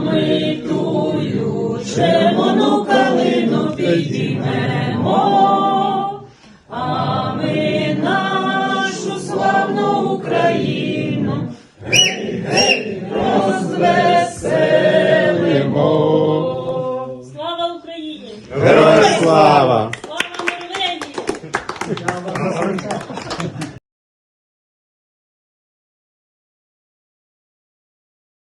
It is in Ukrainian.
ми тую червону калину підіймемо, а ми нашу славну Україну розвеселимо. Слава Україні! Героям слава! Слава Норвегії!